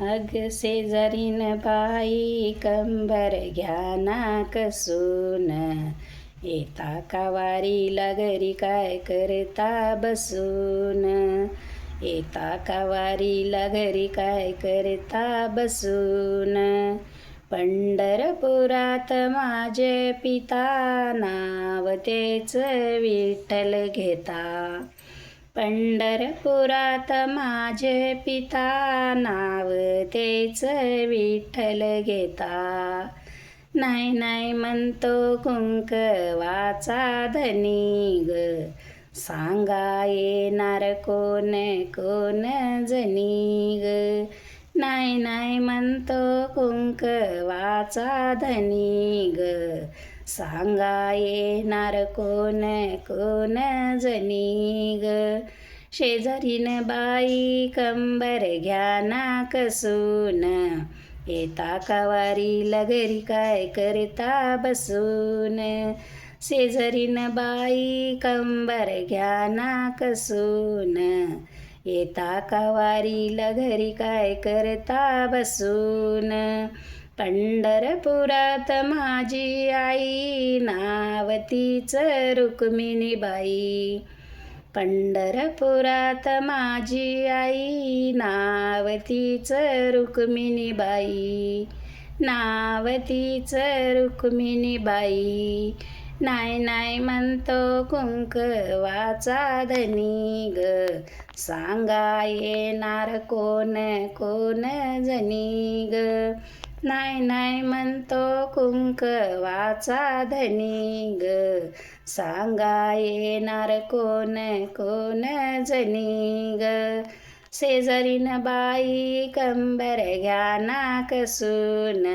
अग शेजारीन बाई कंबर घ्या ना कसून येता का वारीला घरी काय करता बसून. येता का वारीला घरी काय करता बसून. पंढरपुरात माझे पिता नाव तेच विठ्ठल घेता. पंढरपुरात माझे पिता नाव तेच विठ्ठल घेता. नाही नाही म्हणतो कुंकवाचा धनी ग. सांगा येणार कोण कोण जनी ग? नाही नाही म्हणतो कुंकवाचा धनी ग. सांगा येणार कोण कोण जनी ग शेजारीन बाई कंबर घ्या ना कसून. येता कवारी लगरी काय करता बसून? शेजारीन बाई कंबर घ्या ना कसून. येता कवारी लगरी काय करता बसून? पंढरपुरात माझी आई नावतीच रुक्मिणीबाई. पंढरपुरात माझी आई नावतीच रुक्मिणीबाई. नावतीच रुक्मिणीबाई. नाही नाही म्हणतो कुंकवाचा धनी ग. सांगा येणार कोण कोण जनी ग. नाही नाही म्हणतो कुंकवाचा धनी ग. सांगा येणार कोण कोण जनी ग? शेजारीन बाई कंबर घ्या ना कसून.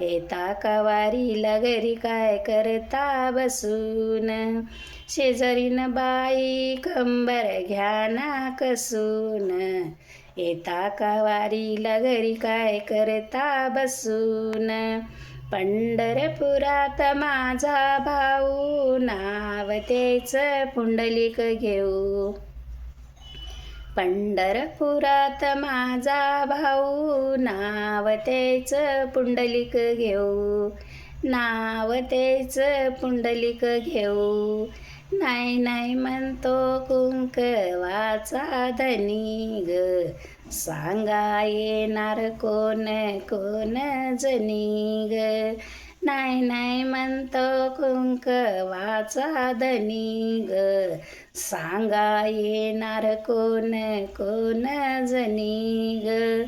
येता कवारीला घरी काय करता बसून? शेजारीन बाई कंबर घ्या ना कसून. येता कवारीला घरी काय करता बसून? पंढरपुरात माझा भाऊ नाव तेच पुंडलिक घेऊ. पंढरपुरात माझा भाऊ नाव तेच पुंडलिक घेऊ. नाव तेच पुंडलिक घेऊ. नाही नाही म्हणतो कुंकवाचा धनी ग. सांगा येणार कोण कोण जनी ग. नाही नाही म्हणतो कुंकवाचा धनी ग. सांगा येणार कोण कोण जनी ग.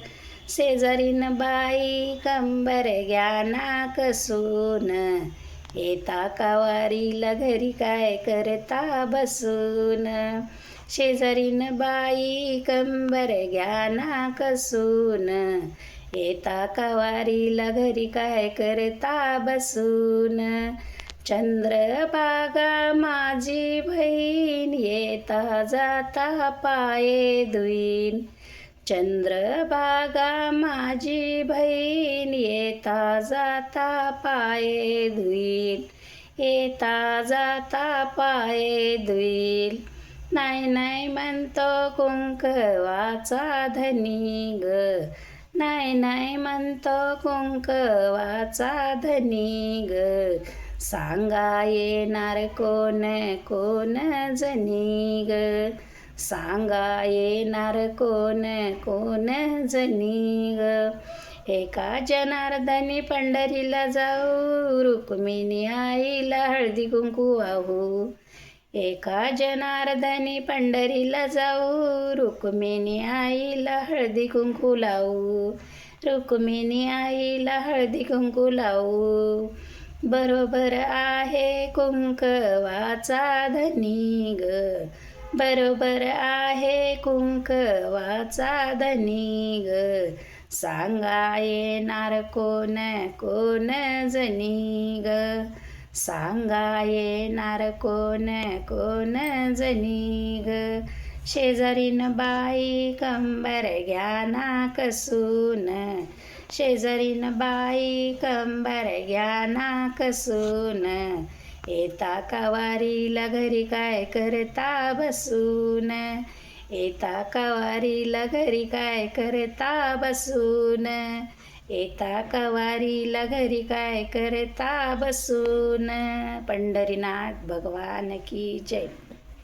शेजारीन बाई कंबर घ्या ना कसून. येता कावारीला घरी काय करता बसून? शेजारीन बाई कंबर घ्या ना कसून. येता कावारीला घरी काय करता बसून? चंद्रबागा माझी बहीण येता जाता पाये धुईन. चंद्रभागा माझी बहीण येता जाता पाये धुईल येता जाता पाये धुईल. नाही नाही म्हणतो कुंकवाचा धनी ग. नाही नाही म्हणतो कुंकवाचा धनी ग. सांगा येणार कोण कोण जनी ग? सांगा येणार कोण कोण जनी ग एका जनार्दनी पंढरीला जाऊ रुक्मिणी आईला हळदी कुंकू वाहू. एका जनार्दनी पंढरीला जाऊ रुक्मिणी आईला हळदी कुंकू लावू. रुक्मिणी आईला हळदी कुंकू लावू. बरोबर आहे कुंकवाचा धनी ग बरोबर आहे कुंकवाचा धनी ग. सांगा येणार कोण कोण जनी ग? सांगा येणार कोण कोण जनी ग? शेजारीन बाई कंबर घ्या ना कसून. शेजारीन बाई कंबर घ्या ना कसून. येता का घरी काय करता बसून? येता कवारीला घरी काय करता बसून? येता कवारीला घरी काय करता बसून? पंढरीनाथ भगवान की जय.